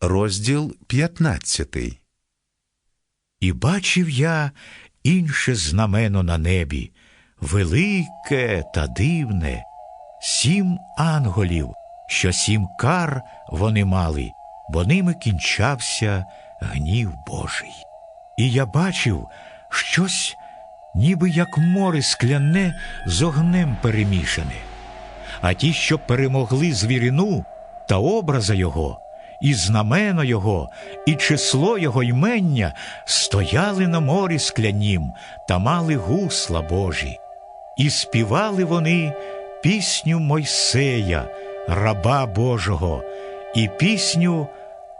розділ 15. І бачив я інше знамено на небі, велике та дивне, сім анголів, що сім кар вони мали, бо ними кінчався гнів Божий. І я бачив щось, ніби як море скляне з огнем перемішане. А ті, що перемогли звірину та образа його, і знамено його, і число його ймення стояли на морі склянім та мали гусла Божі, і співали вони пісню Мойсея, раба Божого, і пісню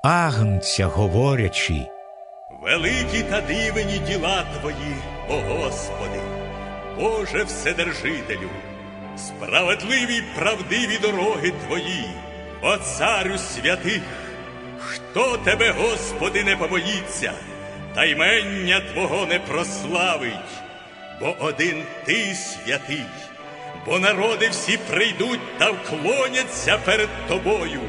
Агнця говорячи. Великі та дивні діла Твої, о Господи, Боже Вседержителю, справедливі правдиві дороги Твої, о Царю святих, хто Тебе, Господи, не побоїться, та ймення Твого не прославить, бо один Ти святий, бо народи всі прийдуть та вклоняться перед Тобою,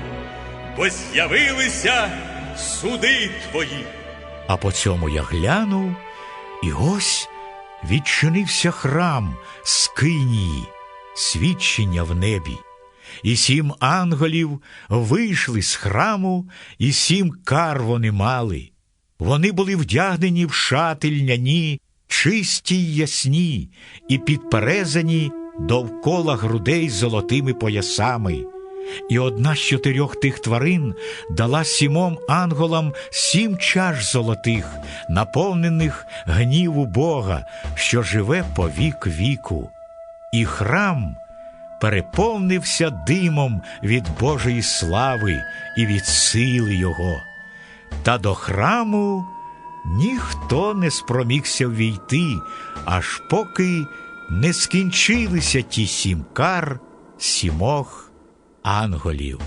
бо з'явилися суди Твої. А по цьому я глянув, і ось відчинився храм Скинії, свідчення в небі. І сім ангелів вийшли з храму, і сім кар вони мали. Вони були вдягнені в шати льняні, чисті й ясні, і підперезані довкола грудей золотими поясами. І одна з чотирьох тих тварин дала сімом анголам сім чаш золотих, наповнених гніву Бога, що живе по вік віку. І храм переповнився димом від Божої слави і від сили Його. Та до храму ніхто не спромігся ввійти, аж поки не скінчилися ті сім кар сімох анголів.